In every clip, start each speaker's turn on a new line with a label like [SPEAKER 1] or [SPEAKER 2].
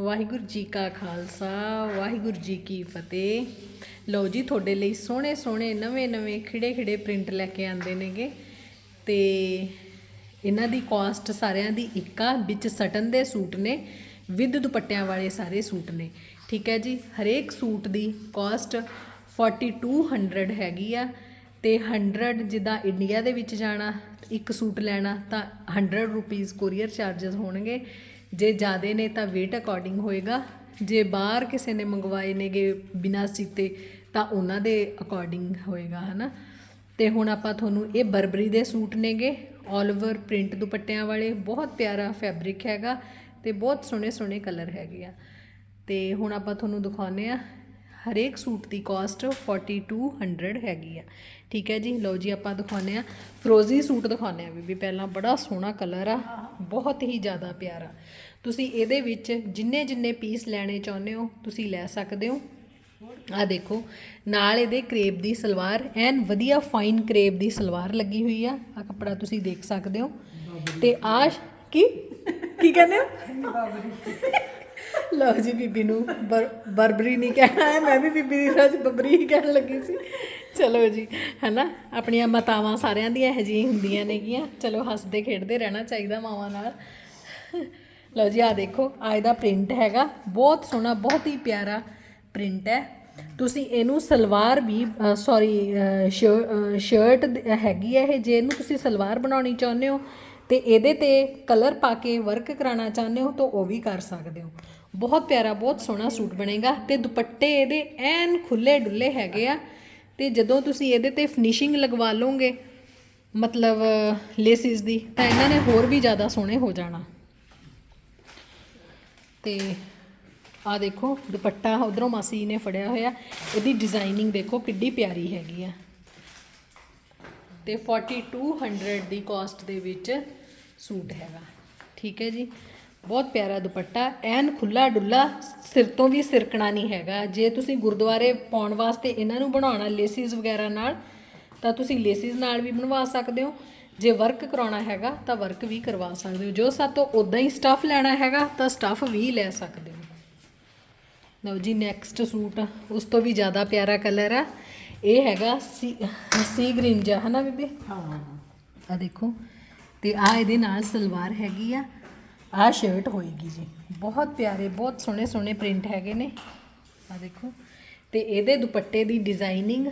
[SPEAKER 1] ਵਾਹਿਗੁਰੂ ਜੀ ਕਾ ਖਾਲਸਾ, ਵਾਹਿਗੁਰੂ ਜੀ ਕੀ ਫਤਿਹ। ਲਓ ਜੀ, ਤੁਹਾਡੇ ਲਈ ਸੋਹਣੇ ਸੋਹਣੇ ਨਵੇਂ ਨਵੇਂ ਖਿੜੇ ਖਿੜੇ ਪ੍ਰਿੰਟ ਲੈ ਕੇ ਆਂਦੇ ਨੇਗੇ। ਤੇ ਇਹਨਾਂ ਦੀ ਕਾਸਟ ਸਾਰਿਆਂ ਦੀ ਇੱਕ ਆ, ਵਿੱਚ ਸਟਨ ਦੇ ਸੂਟ ਨੇ, ਵਿਦ ਦੁਪੱਟਿਆਂ ਵਾਲੇ ਸਾਰੇ ਸੂਟ ਨੇ। ਠੀਕ ਹੈ ਜੀ, ਹਰੇਕ ਸੂਟ ਦੀ ਕਾਸਟ 4200 ਹੈਗੀ ਆ। ਤੇ 100 ਜਿੱਦਾਂ ਇੰਡੀਆ ਦੇ ਵਿੱਚ ਜਾਣਾ, ਇੱਕ ਸੂਟ ਲੈਣਾ, ਤਾਂ 100 ਰੁਪੀਸ ਕੋਰੀਅਰ ਚਾਰजेस ਹੋਣਗੇ। ਜੇ ਜ਼ਿਆਦੇ ਨੇ ਤਾਂ weight ਅਕੋਰਡਿੰਗ ਹੋਏਗਾ। ਜੇ ਬਾਹਰ ਕਿਸੇ ਨੇ ਮੰਗਵਾਏ ਨੇਗੇ ਬਿਨਾਂ ਸੀਤੇ, ਤਾਂ ਉਹਨਾਂ ਦੇ ਅਕੋਰਡਿੰਗ ਹੋਏਗਾ, ਹਨਾ? ਤੇ ਹੁਣ ਆਪਾਂ ਤੁਹਾਨੂੰ ਇਹ ਬਰਬਰੀ ਦੇ ਸੂਟ ਨੇਗੇ 올 ਓਵਰ ਪ੍ਰਿੰਟ ਦੁਪੱਟਿਆਂ ਵਾਲੇ। ਬਹੁਤ ਪਿਆਰਾ ਫੈਬਰਿਕ ਹੈਗਾ ਤੇ ਬਹੁਤ ਸੋਹਣੇ ਸੋਹਣੇ ਕਲਰ ਹੈਗੇ ਆ। ਤੇ ਹੁਣ ਆਪਾਂ ਤੁਹਾਨੂੰ ਦਿਖਾਉਂਦੇ ਆ ਹਰੇਕ ਸੂਟ ਦੀ ਕਾਸਟ 4200 ਹੈਗੀ ਆ। ਠੀਕ ਹੈ ਜੀ? ਲਓ ਜੀ, ਆਪਾਂ ਦਿਖਾਉਂਦੇ ਆ ਫਰੋਜ਼ੀ ਸੂਟ ਦਿਖਾਉਂਦੇ ਆ ਬੀਬੀ, ਪਹਿਲਾਂ ਬੜਾ ਸੋਹਣਾ ਕਲਰ ਆ, ਬਹੁਤ ਹੀ ਜ਼ਿਆਦਾ ਪਿਆਰਾ। ਤੁਸੀਂ ਇਹਦੇ ਵਿੱਚ ਜਿੰਨੇ ਜਿੰਨੇ ਪੀਸ ਲੈਣੇ ਚਾਹੁੰਦੇ ਹੋ, ਤੁਸੀਂ ਲੈ ਸਕਦੇ ਹੋ। ਆ ਦੇਖੋ, ਨਾਲ ਇਹਦੇ ਕਰੇਪ ਦੀ ਸਲਵਾਰ, ਐਨ ਵਧੀਆ ਫਾਈਨ ਕਰੇਪ ਦੀ ਸਲਵਾਰ ਲੱਗੀ ਹੋਈ ਆ। ਆ ਕੱਪੜਾ ਤੁਸੀਂ ਦੇਖ ਸਕਦੇ ਹੋ। ਤੇ ਆ ਕੀ? ਕੀ ਕਹਿੰਦੇ ਹੋ? ਲਓ ਜੀ ਬੀਬੀ ਨੂੰ ਬਰ- ਬਰਬਰੀ ਨਹੀਂ ਕਹਿਣਾ ਹੈ, ਮੈਂ ਵੀ ਬੀਬੀ ਦੀ ਰਾਜ ਬਬਰੀ ਹੀ ਕਹਿਣ ਲੱਗੀ ਸੀ। ਚਲੋ ਜੀ, ਹੈਨਾ? ਆਪਣੀਆਂ ਮਾਤਾਵਾਂ ਸਾਰਿਆਂ ਦੀਆਂ ਇਹੋ ਜਿਹੀਆਂ ਹੁੰਦੀਆਂ ਨੇਗੀਆਂ। ਚਲੋ, ਹੱਸਦੇ ਖੇਡਦੇ ਰਹਿਣਾ ਚਾਹੀਦਾ ਮਾਵਾਂ ਨਾਲ। ਲਓ ਜੀ, ਆ ਦੇਖੋ, ਆ ਦਾ ਪ੍ਰਿੰਟ ਹੈਗਾ। ਬਹੁਤ ਸੋਹਣਾ, ਬਹੁਤ ਹੀ ਪਿਆਰਾ ਪ੍ਰਿੰਟ ਹੈ। ਤੁਸੀਂ ਇਹਨੂੰ ਸਲਵਾਰ ਵੀ ਸੌਰੀ ਸ਼ਰਟ ਹੈਗੀ ਹੈ ਇਹ। ਜੇ ਇਹਨੂੰ ਤੁਸੀਂ ਸਲਵਾਰ ਬਣਾਉਣੀ ਚਾਹੁੰਦੇ ਹੋ ਤੇ ਇਹਦੇ ਤੇ ਕਲਰ ਪਾ ਕੇ ਵਰਕ ਕਰਾਉਣਾ ਚਾਹੁੰਦੇ ਹੋ ਤਾਂ ਉਹ ਵੀ ਕਰ ਸਕਦੇ ਹੋ। ਬਹੁਤ ਪਿਆਰਾ, ਬਹੁਤ ਸੋਹਣਾ ਸੂਟ ਬਣੇਗਾ ਤੇ ਦੁਪੱਟੇ ਇਹਦੇ ਐਨ ਖੁੱਲੇ ਡੁੱਲੇ ਹੈਗੇ ਆ ਤੇ ਜਦੋਂ ਤੁਸੀਂ ਇਹਦੇ ਤੇ ਫਿਨਿਸ਼ਿੰਗ ਲਗਵਾ ਲਓਗੇ, ਮਤਲਬ ਲੇਸਿਸ ਦੀ, ਤਾਂ ਇਹਨਾਂ ਨੇ ਹੋਰ ਵੀ ਜ਼ਿਆਦਾ ਸੋਹਣੇ ਹੋ ਜਾਣਾ। ਤੇ ਆ ਦੇਖੋ, ਦੁਪੱਟਾ ਉਧਰੋਂ ਮਾਸੀ ਨੇ ਫੜਿਆ ਹੋਇਆ, ਇਹਦੀ ਡਿਜ਼ਾਈਨਿੰਗ ਦੇਖੋ ਕਿੱਡੀ ਪਿਆਰੀ ਹੈਗੀ ਆ। ਤੇ 4200 ਦੀ ਕਾਸਟ ਦੇ ਵਿੱਚ ਸੂਟ ਹੈਗਾ। ਠੀਕ ਹੈ ਜੀ? ਬਹੁਤ ਪਿਆਰਾ ਦੁਪੱਟਾ ਐਨ ਖੁੱਲਾ ਡੁੱਲਾ ਸਿਰ ਤੋਂ ਵੀ ਸਿਰਕਣਾ ਨਹੀਂ ਹੈਗਾ। ਜੇ ਤੁਸੀਂ ਗੁਰਦੁਆਰੇ ਪਾਉਣ ਵਾਸਤੇ ਇਹਨਾਂ ਨੂੰ ਬਣਾਉਣਾ ਲੇਸਿਸ ਵਗੈਰਾ ਨਾਲ ਤਾਂ ਤੁਸੀਂ ਲੇਸਿਸ ਨਾਲ ਵੀ ਬਣਵਾ ਸਕਦੇ ਹੋ। ਜੇ ਵਰਕ ਕਰਾਉਣਾ ਹੈਗਾ ਤਾਂ ਵਰਕ ਵੀ ਕਰਵਾ ਸਕਦੇ ਹੋ। ਜੋ ਸਾਤੋਂ ਉਦਾਂ ਹੀ ਸਟੱਫ ਲੈਣਾ ਹੈਗਾ ਤਾਂ ਸਟੱਫ ਵੀ ਲੈ ਸਕਦੇ ਹੋ। ਲਓ ਜੀ ਨੈਕਸਟ ਸੂਟ ਉਸ ਤੋਂ ਵੀ ਜ਼ਿਆਦਾ ਪਿਆਰਾ ਕਲਰ ਆ। ਇਹ ਹੈਗਾ ਸੀ ਸੀ ਗ੍ਰੀਨ ਜਿਹਾ ਹਨਾ ਬੀਬੀ?
[SPEAKER 2] ਹਾਂ
[SPEAKER 1] ਆ ਦੇਖੋ। ਤੇ ਆ ਇਹਦੇ ਨਾਲ ਸਲਵਾਰ ਹੈਗੀ ਆ। ਆ ਸ਼ਰਟ ਹੋਏਗੀ ਜੀ। ਬਹੁਤ ਪਿਆਰੇ, ਬਹੁਤ ਸੋਹਣੇ ਸੋਹਣੇ ਪ੍ਰਿੰਟ ਹੈਗੇ ਨੇ। ਆ ਦੇਖੋ। ਤੇ ਇਹਦੇ ਦੁਪੱਟੇ ਦੀ ਡਿਜ਼ਾਈਨਿੰਗ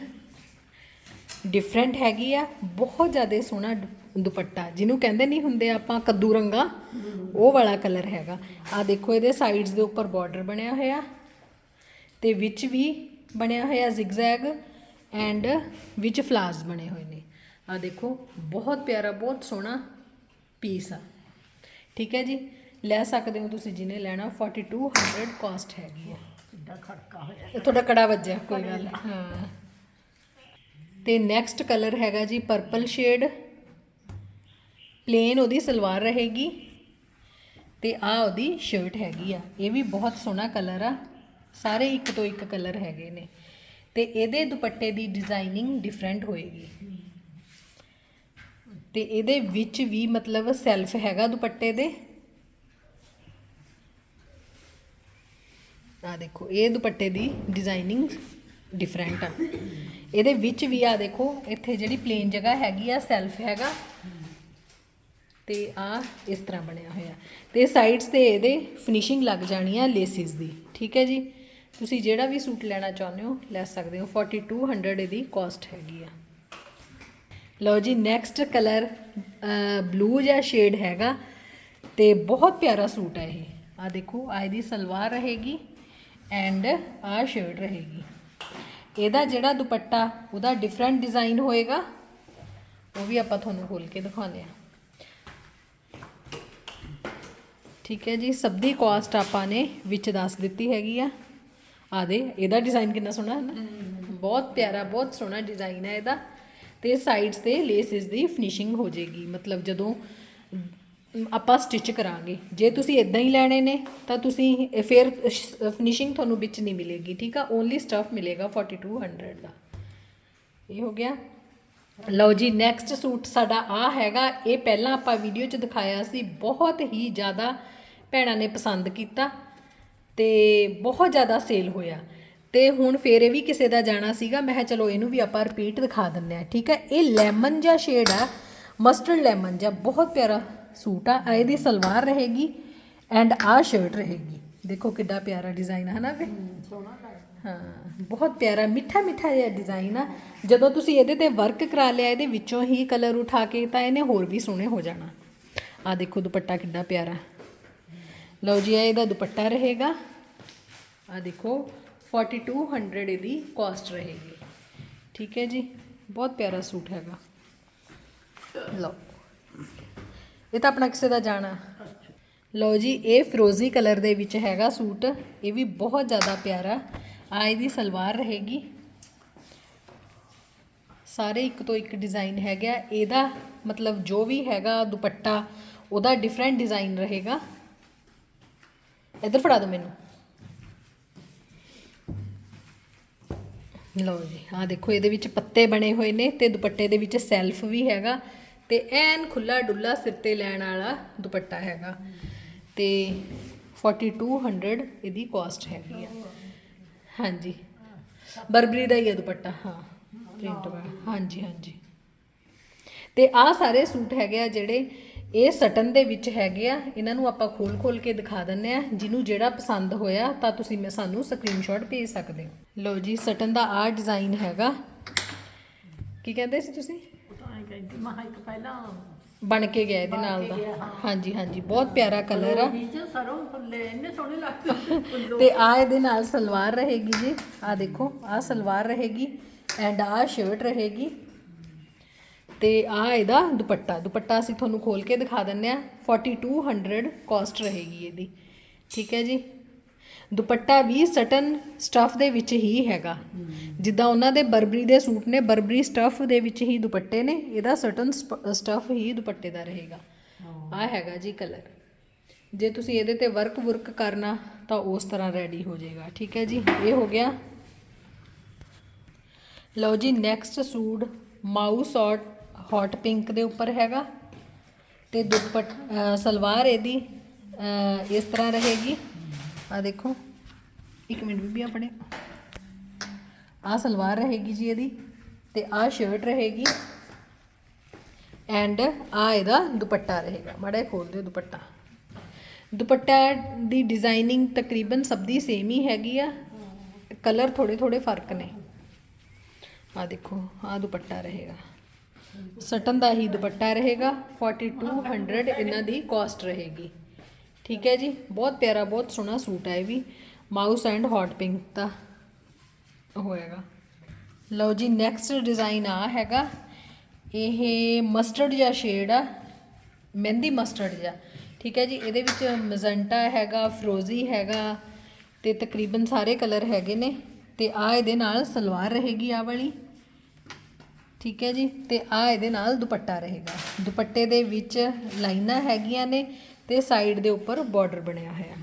[SPEAKER 1] ਡਿਫਰੈਂਟ ਹੈਗੀ ਆ। ਬਹੁਤ ਜ਼ਿਆਦਾ ਸੋਹਣਾ ਦੁ- ਦੁਪੱਟਾ। ਜਿਹਨੂੰ ਕਹਿੰਦੇ ਨਹੀਂ ਹੁੰਦੇ ਆਪਾਂ ਕੱਦੂ ਰੰਗਾ, ਉਹ ਵਾਲਾ ਕਲਰ ਹੈਗਾ। ਆ ਦੇਖੋ, ਇਹਦੇ ਸਾਈਡਸ ਦੇ ਉੱਪਰ ਬਾਰਡਰ ਬਣਿਆ ਹੋਇਆ। ਤੇ ਵਿੱਚ ਵੀ ਬਣਿਆ ਹੋਇਆ ਜ਼ਿਗਜ਼ੈਗ ਐਂਡ ਵਿੱਚ ਫਲਾਸ ਬਣੇ ਹੋਏ ਨੇ। ਆ ਦੇਖੋ, ਬਹੁਤ ਪਿਆਰਾ, ਬਹੁਤ ਸੋਹਣਾ ਪੀਸ ਆ। ਠੀਕ ਹੈ ਜੀ? ਲੈ ਸਕਦੇ ਹੋ ਤੁਸੀਂ ਜਿਹਨੇ ਲੈਣਾ 4200 ਕਾਸਟ ਹੈਗੀ ਆ।
[SPEAKER 2] ਕਿੱਡਾ ਖੜਕਾ ਹੋਇਆ।
[SPEAKER 1] ਇਹ ਤੁਹਾਡਾ ਕੜਾ ਵੱਜਿਆ ਕੋਈ ਗੱਲ ਨਹੀਂ। ਹਾਂ। ਤੇ ਨੈਕਸਟ ਕਲਰ ਹੈਗਾ ਜੀ ਪਰਪਲ ਸ਼ੇਡ ਪਲੇਨ ਉਹਦੀ ਸਲਵਾਰ ਰਹੇਗੀ। ਤੇ ਆ ਉਹਦੀ ਸ਼ਰਟ ਹੈਗੀ ਆ। ਇਹ ਵੀ ਬਹੁਤ ਸੋਹਣਾ ਕਲਰ ਆ। ਸਾਰੇ ਇੱਕ ਤੋਂ ਇੱਕ ਕਲਰ ਹੈਗੇ ਨੇ। ਤੇ ਇਹਦੇ ਦੁਪੱਟੇ ਦੀ ਡਿਜ਼ਾਈਨਿੰਗ ਡਿਫਰੈਂਟ ਹੋਏਗੀ। ਤੇ ਇਹਦੇ ਵਿੱਚ ਵੀ ਮਤਲਬ ਸੈਲਫ ਹੈਗਾ ਦੁਪੱਟੇ ਦੇ। ਆ ਦੇਖੋ, ਇਹ ਦੁਪੱਟੇ ਦੀ ਡਿਜ਼ਾਈਨਿੰਗ ਡਿਫਰੈਂਟ ਆ। ਇਹਦੇ ਵਿੱਚ ਵੀ ਆ ਦੇਖੋ, ਇੱਥੇ ਜਿਹੜੀ ਪਲੇਨ ਜਗ੍ਹਾ ਹੈਗੀ ਆ ਸੈਲਫ ਹੈਗਾ। ਤੇ ਆ ਇਸ ਤਰ੍ਹਾਂ ਬਣਿਆ ਹੋਇਆ। ਤੇ ਸਾਈਡਸ ਤੇ ਇਹਦੇ ਫਿਨਿਸ਼ਿੰਗ ਲੱਗ ਜਾਣੀ ਆ ਲੇਸਿਸ ਦੀ, ਠੀਕ ਹੈ ਜੀ? ਤੁਸੀਂ ਜਿਹੜਾ ਵੀ ਸੂਟ ਲੈਣਾ ਚਾਹੁੰਦੇ ਹੋ, ਲੈ ਸਕਦੇ ਹੋ। 4200 ਇਹਦੀ ਕਾਸਟ ਹੈਗੀ ਆ। ਲਓ ਜੀ ਨੈਕਸਟ ਕਲਰ ਬਲੂ ਜਿਹਾ ਸ਼ੇਡ ਹੈਗਾ ਤੇ ਬਹੁਤ ਪਿਆਰਾ ਸੂਟ ਹੈ ਇਹ। ਆ ਦੇਖੋ ਆ ਇਹਦੀ ਸਲਵਾਰ ਰਹੇਗੀ ਐਂਡ ਆ ਸ਼ਰਟ ਰਹੇਗੀ। ਇਹਦਾ ਜਿਹੜਾ ਦੁਪੱਟਾ ਉਹਦਾ ਡਿਫਰੈਂਟ ਡਿਜ਼ਾਈਨ ਹੋਏਗਾ ਉਹ ਵੀ ਆਪਾਂ ਤੁਹਾਨੂੰ ਖੋਲ ਕੇ ਦਿਖਾਉਂਦੇ ਆ ਠੀਕ ਹੈ ਜੀ ਸਭ ਦੀ ਕਾਸਟ ਆਪਾਂ ਨੇ ਵਿੱਚ ਦੱਸ ਦਿੱਤੀ ਹੈਗੀ ਆ। ਆ ਦੇ ਇਹਦਾ ਡਿਜ਼ਾਈਨ ਕਿੰਨਾ ਸੋਹਣਾ ਹੈ ਨਾ? ਬਹੁਤ ਪਿਆਰਾ ਬਹੁਤ ਸੋਹਣਾ ਡਿਜ਼ਾਈਨ ਹੈ ਇਹਦਾ। ਤੇ ਸਾਈਡਸ ਤੇ ਲੇਸਿਸ ਦੀ ਫਿਨਿਸ਼ਿੰਗ ਹੋ ਜਾਏਗੀ। ਮਤਲਬ ਜਦੋਂ ਆਪਾਂ ਸਟਿਚ ਕਰਾਂਗੇ। ਜੇ ਤੁਸੀਂ ਇਦਾਂ ਹੀ ਲੈਣੇ ਨੇ, ਤਾਂ ਤੁਸੀਂ ਫਿਰ ਫਿਨਿਸ਼ਿੰਗ ਤੁਹਾਨੂੰ ਵਿੱਚ ਨਹੀਂ ਮਿਲੇਗੀ, ਠੀਕ ਆ? ਓਨਲੀ ਸਟਫ ਮਿਲੇਗਾ 4200 ਦਾ। ਇਹ ਹੋ ਗਿਆ। ਲਓ ਜੀ ਨੈਕਸਟ ਸੂਟ ਸਾਡਾ ਆ ਹੈਗਾ। ਇਹ ਪਹਿਲਾਂ ਆਪਾਂ ਵੀਡੀਓ 'ਚ ਦਿਖਾਇਆ ਸੀ। ਬਹੁਤ ਹੀ ਜ਼ਿਆਦਾ ਭੈਣਾਂ ਨੇ ਪਸੰਦ ਕੀਤਾ ਤੇ ਬਹੁਤ ਜ਼ਿਆਦਾ ਸੇਲ ਹੋਇਆ। ਤੇ ਹੁਣ ਫੇਰ ਇਹ ਵੀ ਕਿਸੇ ਦਾ ਜਾਣਾ ਸੀਗਾ। ਮੈਂ ਕਿਹਾ ਚਲੋ ਇਹਨੂੰ ਵੀ ਆਪਾਂ ਰਿਪੀਟ ਦਿਖਾ ਦਿੰਨੇ ਆ ਠੀਕ ਹੈ? ਇਹ ਲੈਮਨ ਜਿਹਾ ਸ਼ੇਡ ਆ ਮਸਟਰਡ ਲੈਮਨ ਜਾਂ ਬਹੁਤ ਪਿਆਰਾ ਸੂਟ ਆ। ਇਹਦੀ ਸਲਵਾਰ ਰਹੇਗੀ ਐਂਡ ਆ ਸ਼ਰਟ ਰਹੇਗੀ। ਦੇਖੋ ਕਿੱਡਾ ਪਿਆਰਾ ਡਿਜ਼ਾਈਨ ਹੈ ਨਾ ਵੇ? ਹਾਂ, ਬਹੁਤ ਪਿਆਰਾ, ਮਿੱਠਾ ਮਿੱਠਾ ਜਿਹਾ ਡਿਜ਼ਾਈਨ ਆ। ਜਦੋਂ ਤੁਸੀਂ ਇਹਦੇ ਤੇ ਵਰਕ ਕਰਾ ਲਿਆ, ਇਹਦੇ ਵਿੱਚੋਂ ਹੀ ਕਲਰ ਉਠਾ ਕੇ ਤਾਂ ਇਹਨੇ ਹੋਰ ਵੀ ਸੋਹਣੇ ਹੋ ਜਾਣਾ। ਆ ਦੇਖੋ ਦੁਪੱਟਾ ਕਿੱਡਾ ਪਿਆਰਾ। ਲਓ ਜੀ ਇਹ ਇਹਦਾ ਦੁਪੱਟਾ ਰਹੇਗਾ। ਆ ਦੇਖੋ 4200 ਇਹਦੀ ਕਾਸਟ ਰਹੇਗੀ। ਠੀਕ ਹੈ ਜੀ? ਬਹੁਤ ਪਿਆਰਾ ਸੂਟ ਹੈਗਾ। ਲਓ। ਇਹ ਤਾਂ ਆਪਣਾ ਕਿਸੇ ਦਾ ਜਾਣਾ। ਲਓ ਜੀ, ਇਹ ਫਰੋਜ਼ੀ ਕਲਰ ਦੇ ਵਿੱਚ ਹੈਗਾ ਸੂਟ। ਇਹ ਵੀ ਬਹੁਤ ਜ਼ਿਆਦਾ ਪਿਆਰਾ। ਆ ਇਹਦੀ ਸਲਵਾਰ ਰਹੇਗੀ। ਸਾਰੇ ਇੱਕ ਤੋਂ ਇੱਕ ਡਿਜ਼ਾਈਨ ਹੈਗਾ ਇਹਦਾ ਮਤਲਬ ਜੋ ਵੀ ਹੈਗਾ ਦੁਪੱਟਾ, ਉਹਦਾ ਡਿਫਰੈਂਟ ਡਿਜ਼ਾਈਨ ਰਹੇਗਾ। ਇੱਧਰ ਫੜਾ ਦਿਓ ਮੈਨੂੰ। ਲਓ ਜੀ ਆ ਦੇਖੋ, ਇਹਦੇ ਵਿੱਚ ਪੱਤੇ ਬਣੇ ਹੋਏ ਨੇ ਤੇ ਦੁਪੱਟੇ ਦੇ ਵਿੱਚ ਸੈਲਫ ਵੀ ਹੈਗਾ ਤੇ ਐਨ ਖੁੱਲਾ ਡੁੱਲਾ ਸਿਰ ਤੇ ਲੈਣ ਵਾਲਾ ਦੁਪੱਟਾ ਹੈਗਾ ਤੇ 4200 ਇਹਦੀ ਕਾਸਟ ਹੈਗੀ ਆ। ਹਾਂਜੀ। ਬਰਬਰੀ ਦਾ ਹੀ ਹੈ ਦੁਪੱਟਾ, ਹਾਂ ਪ੍ਰਿੰਟ ਵਾਲਾ। ਹਾਂਜੀ ਹਾਂਜੀ। ਤੇ ਆ ਸਾਰੇ ਸੂਟ ਹੈਗੇ ਆ ਜਿਹੜੇ ਇਹ ਸਟਨ ਦੇ ਵਿੱਚ ਹੈਗੇ ਆ। ਇਹਨਾਂ ਨੂੰ ਆਪਾਂ ਖੋਲ ਖੋਲ ਕੇ ਦਿਖਾ ਦਿੰਨੇ ਆ। ਜਿਹਨੂੰ ਜਿਹੜਾ ਪਸੰਦ ਹੋਇਆ ਤਾਂ ਤੁਸੀਂ ਮੈਂ ਸਾਨੂੰ ਸਕਰੀਨਸ਼ਾਟ ਭੇਜ ਸਕਦੇ ਹੋ। ਲਓ ਜੀ ਸਟਨ ਦਾ ਆ ਡਿਜ਼ਾਈਨ ਹੈਗਾ। ਕੀ ਕਹਿੰਦੇ ਸੀ ਤੁਸੀਂ? ਬਣ ਕੇ ਗਿਆ ਇਹਦੇ ਨਾਲ ਦਾ। ਹਾਂਜੀ ਹਾਂਜੀ ਬਹੁਤ ਪਿਆਰਾ ਕਲਰ ਆ। ਤੇ ਆ ਇਹਦੇ ਨਾਲ ਸਲਵਾਰ ਰਹੇਗੀ ਜੀ। ਆ ਦੇਖੋ ਆ ਸਲਵਾਰ ਰਹੇਗੀ। ਐਂਡ ਆ ਸ਼ਰਟ ਰਹੇਗੀ। ਤੇ ਆ ਇਹਦਾ ਦੁਪੱਟਾ ਦੁਪੱਟਾ ਅਸੀਂ ਤੁਹਾਨੂੰ ਖੋਲ ਕੇ ਦਿਖਾ ਦਿੰਨੇ ਆ 4200 ਕਾਸਟ ਰਹੇਗੀ ਇਹਦੀ। ਠੀਕ ਹੈ ਜੀ? ਦੁਪੱਟਾ ਵੀ ਸਟਨ ਸਟਫ ਦੇ ਵਿੱਚ ਹੀ ਹੈਗਾ। ਜਿੱਦਾਂ ਉਹਨਾਂ ਦੇ ਬਰਬਰੀ ਦੇ ਸੂਟ ਨੇ ਬਰਬਰੀ ਸਟਫ ਦੇ ਵਿੱਚ ਹੀ ਦੁਪੱਟੇ ਨੇ। ਇਹਦਾ ਸਟਨ ਸਟਫ ਹੀ ਦੁਪੱਟੇ ਦਾ ਰਹੇਗਾ। ਆ ਹੈਗਾ ਜੀ ਕਲਰ ਜੇ ਤੁਸੀਂ ਇਹਦੇ ਤੇ ਵਰਕ ਵਰਕ ਕਰਨਾ ਤਾਂ ਉਸ ਤਰ੍ਹਾਂ ਰੈਡੀ ਹੋ ਜਾਏਗਾ। ਠੀਕ ਹੈ ਜੀ? ਇਹ ਹੋ ਗਿਆ। ਲਓ ਜੀ ਨੈਕਸਟ ਸੂਟ ਮਾਊਸ ਔਰ ਹੌਟ ਪਿੰਕ ਦੇ ਉੱਪਰ ਹੈਗਾ ਤੇ ਦੁਪੱਟ ਸਲਵਾਰ ਇਹਦੀ ਇਸ ਤਰ੍ਹਾਂ ਰਹੇਗੀ। ਆ ਦੇਖੋ, ਇੱਕ ਮਿੰਟ ਬੀਬੀ ਆਪਣੇ। ਆ ਸਲਵਾਰ ਰਹੇਗੀ ਜੀ ਇਹਦੀ ਤੇ ਆ ਸ਼ਰਟ ਰਹੇਗੀ। ਐਂਡ ਆ ਇਹਦਾ ਦੁਪੱਟਾ ਰਹੇਗਾ, ਮਾੜਾ ਜਿਹਾ ਖੋਲ ਦਿਓ ਦੁਪੱਟਾ। ਦੁਪੱਟਾ ਦੀ ਡਿਜ਼ਾਈਨਿੰਗ ਤਕਰੀਬਨ ਸਭ ਦੀ ਸੇਮ ਹੀ ਹੈਗੀ ਆ। ਕਲਰ ਥੋੜੇ ਥੋੜੇ ਫ਼ਰਕ ਨੇ। ਆ ਦੇਖੋ ਆ ਦੁਪੱਟਾ ਰਹੇਗਾ। ਸਟਨ ਦਾ ਹੀ ਦੁਪੱਟਾ ਰਹੇਗਾ 4200 ਇਹਨਾਂ ਦੀ ਕਾਸਟ ਰਹੇਗੀ। ਠੀਕ ਹੈ ਜੀ, ਬਹੁਤ ਪਿਆਰਾ, ਬਹੁਤ ਸੋਹਣਾ ਸੂਟ ਹੈ ਇਹ ਵੀ। ਮਾਊਸ ਐਂਡ ਹੌਟ ਪਿੰਕ ਦਾ ਹੋਏਗਾ। ਲਓ ਜੀ ਨੈਕਸਟ ਡਿਜ਼ਾਈਨ ਆ ਹੈਗਾ। ਇਹ ਮਸਟਰਡ ਜਿਹਾ ਸ਼ੇਡ ਆ, ਮਹਿੰਦੀ ਮਸਟਰਡ ਜਿਹਾ। ਠੀਕ ਹੈ ਜੀ, ਇਹਦੇ ਵਿੱਚ ਮਜ਼ੰਟਾ ਹੈਗਾ ਫਰੋਜ਼ੀ ਹੈਗਾ, ਤੇ ਤਕਰੀਬਨ ਸਾਰੇ ਕਲਰ ਹੈਗੇ ਨੇ। ਤੇ ਆ ਇਹਦੇ ਨਾਲ ਸਲਵਾਰ ਰਹੇਗੀ ਆ ਵਾਲੀ। ਠੀਕ ਹੈ ਜੀ, ਤੇ ਆ ਇਹਦੇ ਨਾਲ ਦੁਪੱਟਾ ਰਹੇਗਾ। ਦੁਪੱਟੇ ਦੇ ਵਿੱਚ ਲਾਈਨਾਂ ਹੈਗੀਆਂ ਨੇ ਤੇ ਸਾਈਡ ਦੇ ਉੱਪਰ ਬਾਰਡਰ ਬਣਿਆ ਹੋਇਆ।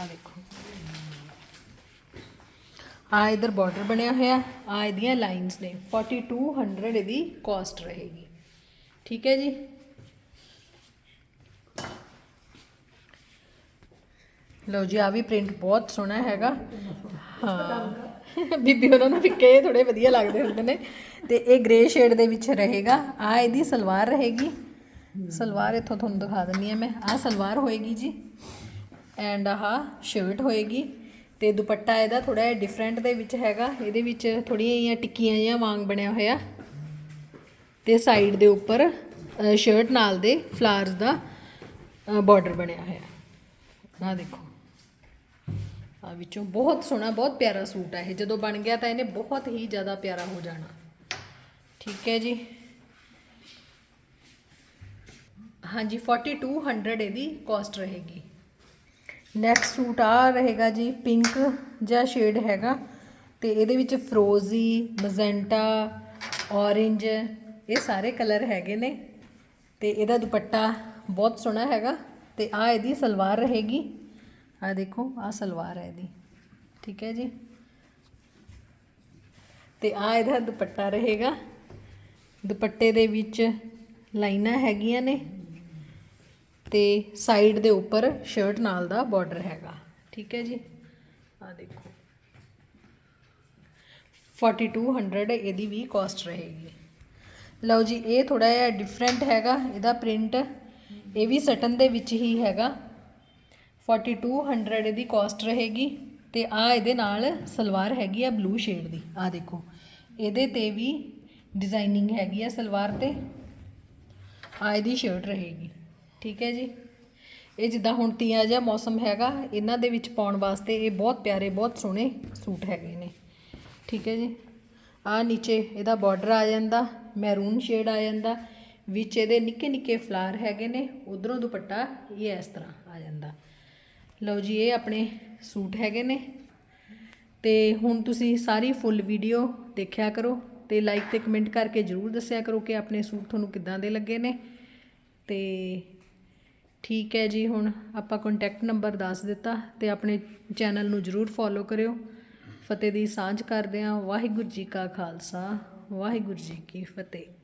[SPEAKER 1] ਆ ਦੇਖੋ। ਆ ਇਧਰ ਬਾਰਡਰ ਬਣਿਆ ਹੋਇਆ। ਆ ਇਹਦੀਆਂ ਲਾਈਨਸ ਨੇ। 4200 ਇਹਦੀ ਕਾਸਟ ਰਹੇਗੀ। ਠੀਕ ਹੈ ਜੀ। ਲਓ ਜੀ ਆ ਵੀ ਪ੍ਰਿੰਟ ਬਹੁਤ ਸੋਹਣਾ ਹੈਗਾ। ਹਾਂ। ਬੀਬੀ ਉਹਨਾਂ ਨੂੰ ਫਿੱਕੇ ਥੋੜੇ ਵਧੀਆ ਲੱਗਦੇ ਹੁੰਦੇ ਨੇ। ਤੇ ਇਹ ਗ੍ਰੇ ਸ਼ੇਡ ਦੇ ਵਿੱਚ ਰਹੇਗਾ। ਆ ਇਹਦੀ ਸਲਵਾਰ ਰਹੇਗੀ। ਸਲਵਾਰ ਇੱਥੋਂ ਤੁਹਾਨੂੰ ਦਿਖਾ ਦਿੰਨੀ ਆ ਮੈਂ। ਆ ਸਲਵਾਰ ਹੋਏਗੀ ਜੀ। ਐਂਡ ਆਹ ਸ਼ਰਟ ਹੋਏਗੀ। ਤੇ ਦੁਪੱਟਾ ਇਹਦਾ ਥੋੜਾ ਜਿਹਾ ਡਿਫਰੈਂਟ ਦੇ ਵਿੱਚ ਹੈਗਾ। ਇਹਦੇ ਵਿੱਚ ਥੋੜੀਆਂ ਜਿਹੀਆਂ ਟਿੱਕੀਆਂ ਜਿਹੀਆਂ ਵਾਂਗ ਬਣਿਆ ਹੋਇਆ। ਤੇ ਸਾਈਡ ਦੇ ਉੱਪਰ ਸ਼ਰਟ ਨਾਲ ਦੇ ਫਲਾਰਸ ਦਾ ਬਾਰਡਰ ਬਣਿਆ ਹੋਇਆ। ਆ ਦੇਖੋ। ਆ ਵਿੱਚੋਂ ਬਹੁਤ ਸੋਹਣਾ, ਬਹੁਤ ਪਿਆਰਾ ਸੂਟ ਹੈ ਇਹ। ਜਦੋਂ ਬਣ ਗਿਆ ਤਾਂ ਇਹਨੇ ਬਹੁਤ ਹੀ ਜ਼ਿਆਦਾ ਪਿਆਰਾ ਹੋ ਜਾਣਾ। ਠੀਕ ਹੈ ਜੀ। ਹਾਂਜੀ 4200 ਇਹਦੀ ਕਾਸਟ ਰਹੇਗੀ। ਨੈਕਸਟ ਸੂਟ ਆ ਰਹੇਗਾ ਜੀ ਪਿੰਕ ਜਿਹਾ ਸ਼ੇਡ ਹੈਗਾ। ਤੇ ਇਹਦੇ ਵਿੱਚ ਫਰੋਜ਼ੀ ਮਜ਼ੈਂਟਾ ਔਰੇਂਜ ਇਹ ਸਾਰੇ ਕਲਰ ਹੈਗੇ ਨੇ। ਤੇ ਇਹਦਾ ਦੁਪੱਟਾ ਬਹੁਤ ਸੋਹਣਾ ਹੈਗਾ। ਤੇ ਆ ਇਹਦੀ ਸਲਵਾਰ ਰਹੇਗੀ। ਆ ਦੇਖੋ ਆ ਸਲਵਾਰ ਹੈ ਇਹਦੀ। ਠੀਕ ਹੈ ਜੀ? ਤੇ ਆ ਇਹਦਾ ਦੁਪੱਟਾ ਰਹੇਗਾ। ਦੁਪੱਟੇ ਦੇ ਵਿੱਚ ਲਾਈਨਾਂ ਹੈਗੀਆਂ ਨੇ ਤੇ ਸਾਈਡ ਦੇ ਉੱਪਰ ਸ਼ਰਟ ਨਾਲ ਦਾ ਬਾਰਡਰ ਹੈਗਾ। ਠੀਕ ਹੈ ਜੀ? ਆ ਦੇਖੋ। 4200 ਇਹਦੀ ਵੀ ਕਾਸਟ ਰਹੇਗੀ। ਲਓ ਜੀ, ਇਹ ਥੋੜਾ ਜਿਹਾ ਡਿਫਰੈਂਟ ਹੈਗਾ। ਇਹਦਾ ਪ੍ਰਿੰਟ ਇਹ ਵੀ ਸਟਨ ਦੇ ਵਿੱਚ ਹੀ ਹੈਗਾ। 4200 ਇਹਦੀ ਕਾਸਟ ਰਹੇਗੀ ਤੇ ਆ ਇਹਦੇ ਨਾਲ ਸਲਵਾਰ ਹੈਗੀ ਆ ਬਲੂ ਸ਼ੇਡ ਦੀ। ਆ ਦੇਖੋ, ਇਹਦੇ ਤੇ ਵੀ ਡਿਜ਼ਾਈਨਿੰਗ ਹੈਗੀ ਆ ਸਲਵਾਰ ਤੇ। ਆ ਇਹਦੀ ਸ਼ਰਟ ਰਹੇਗੀ, ਠੀਕ ਹੈ ਜੀ? ਇਹ ਜਿੱਦਾਂ ਹੁਣ ਤੀਆਂ ਜਿਹਾ ਮੌਸਮ ਹੈਗਾ, ਇਹਨਾਂ ਦੇ ਵਿੱਚ ਪਾਉਣ ਵਾਸਤੇ ਇਹ ਬਹੁਤ ਪਿਆਰੇ, ਬਹੁਤ ਸੋਹਣੇ ਸੂਟ ਹੈਗੇ ਨੇ। ਠੀਕ ਹੈ ਜੀ? ਆ ਨੀਚੇ ਇਹਦਾ ਬਾਰਡਰ ਆ ਜਾਂਦਾ ਮੈਰੂਨ ਸ਼ੇਡ ਆ ਜਾਂਦਾ, ਵਿੱਚ ਇਹਦੇ ਨਿੱਕੇ ਨਿੱਕੇ ਫਲਾਰ ਹੈਗੇ ਨੇ, ਉਧਰੋਂ ਦੁਪੱਟਾ ਇਹ ਇਸ ਤਰ੍ਹਾਂ। ਲਓ ਜੀ, ਇਹ ਆਪਣੇ ਸੂਟ ਹੈਗੇ ਨੇ। ਤੇ ਹੁਣ ਤੁਸੀਂ ਸਾਰੀ ਫੁੱਲ ਵੀਡੀਓ ਦੇਖਿਆ ਕਰੋ ਤੇ ਲਾਈਕ ਤੇ ਕਮੈਂਟ ਕਰਕੇ ਜਰੂਰ ਦੱਸਿਆ ਕਰੋ ਕਿ ਆਪਣੇ ਸੂਟ ਤੁਹਾਨੂੰ ਕਿੱਦਾਂ ਦੇ ਲੱਗੇ ਨੇ। ਤੇ ਠੀਕ ਹੈ ਜੀ, ਹੁਣ ਆਪਾਂ ਕੰਟੈਕਟ ਨੰਬਰ ਦੱਸ ਦਿੱਤਾ ਤੇ ਆਪਣੇ ਚੈਨਲ ਨੂੰ ਜਰੂਰ ਫੋਲੋ ਕਰਿਓ। ਫਤਿਹ ਦੀ ਸਾਂਝ ਕਰਦੇ ਹਾਂ। ਵਾਹਿਗੁਰੂ ਜੀ ਕਾ ਖਾਲਸਾ, ਵਾਹਿਗੁਰੂ ਜੀ ਕੀ ਫਤਿਹ।